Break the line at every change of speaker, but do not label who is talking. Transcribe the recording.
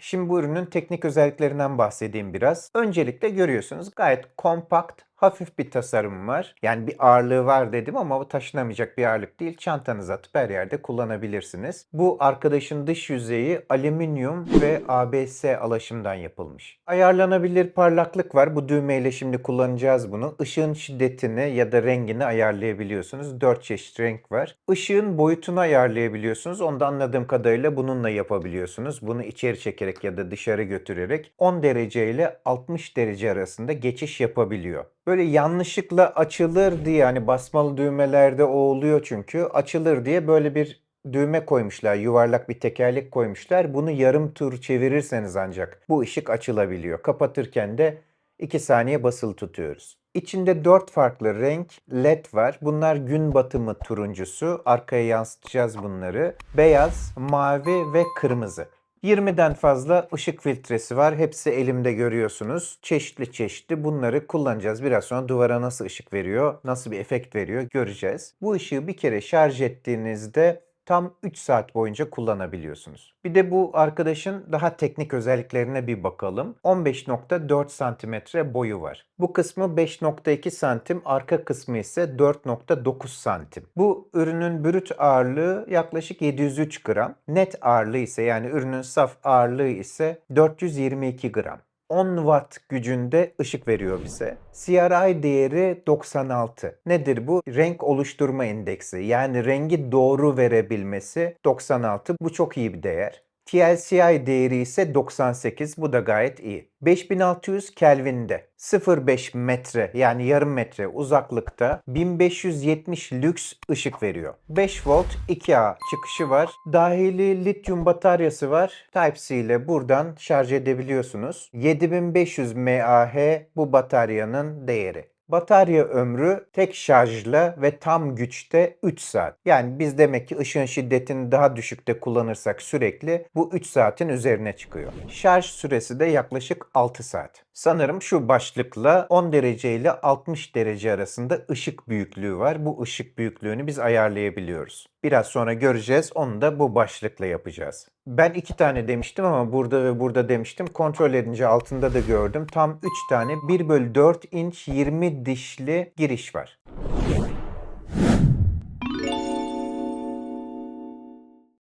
Şimdi bu ürünün teknik özelliklerinden bahsedeyim biraz. Öncelikle görüyorsunuz gayet kompakt, hafif bir tasarım var. Yani bir ağırlığı var dedim ama bu taşınamayacak bir ağırlık değil. Çantanıza atıp her yerde kullanabilirsiniz. Bu arkadaşın dış yüzeyi alüminyum ve ABS alaşımdan yapılmış. Ayarlanabilir parlaklık var. Bu düğmeyle şimdi kullanacağız bunu. Işığın şiddetini ya da rengini ayarlayabiliyorsunuz. 4 çeşit renk var. Işığın boyutunu ayarlayabiliyorsunuz. Onu da anladığım kadarıyla bununla yapabiliyorsunuz. Bunu içeri çekerek ya da dışarı götürerek 10 derece ile 60 derece arasında geçiş yapabiliyor. Böyle yanlışlıkla açılır diye hani basmalı düğmelerde o oluyor çünkü açılır diye böyle bir düğme koymuşlar. Yuvarlak bir tekerlek koymuşlar. Bunu yarım tur çevirirseniz ancak bu ışık açılabiliyor. Kapatırken de 2 saniye basılı tutuyoruz. İçinde 4 farklı renk led var. Bunlar gün batımı turuncusu. Arkaya yansıtacağız bunları. Beyaz, mavi ve kırmızı. 20'den fazla ışık filtresi var. Hepsi elimde görüyorsunuz. Çeşitli çeşitli bunları kullanacağız. Biraz sonra duvara nasıl ışık veriyor, nasıl bir efekt veriyor göreceğiz. Bu ışığı bir kere şarj ettiğinizde tam 3 saat boyunca kullanabiliyorsunuz. Bir de bu arkadaşın daha teknik özelliklerine bir bakalım. 15.4 santimetre boyu var. Bu kısmı 5.2 santim, arka kısmı ise 4.9 santim. Bu ürünün brüt ağırlığı yaklaşık 703 gram. Net ağırlığı ise yani ürünün saf ağırlığı ise 422 gram. 10 watt gücünde ışık veriyor bize. CRI değeri 96. Nedir bu? Renk oluşturma indeksi. Yani rengi doğru verebilmesi 96. Bu çok iyi bir değer. TLCI değeri ise 98. Bu da gayet iyi. 5600 Kelvin'de 0.5 metre yani yarım metre uzaklıkta 1570 lüks ışık veriyor. 5 volt 2A çıkışı var. Dahili lityum bataryası var. Type-C ile buradan şarj edebiliyorsunuz. 7500 mAh bu bataryanın değeri. Batarya ömrü tek şarjla ve tam güçte 3 saat. Yani biz demek ki ışığın şiddetini daha düşükte kullanırsak sürekli bu 3 saatin üzerine çıkıyor. Şarj süresi de yaklaşık 6 saat. Sanırım şu başlıkla 10 derece ile 60 derece arasında ışık büyüklüğü var. Bu ışık büyüklüğünü biz ayarlayabiliyoruz. Biraz sonra göreceğiz. Onu da bu başlıkla yapacağız. Ben iki tane demiştim ama burada ve burada demiştim. Kontrol edince altında da gördüm. Tam 3 tane 1 bölü 4 inç 20 dişli giriş var.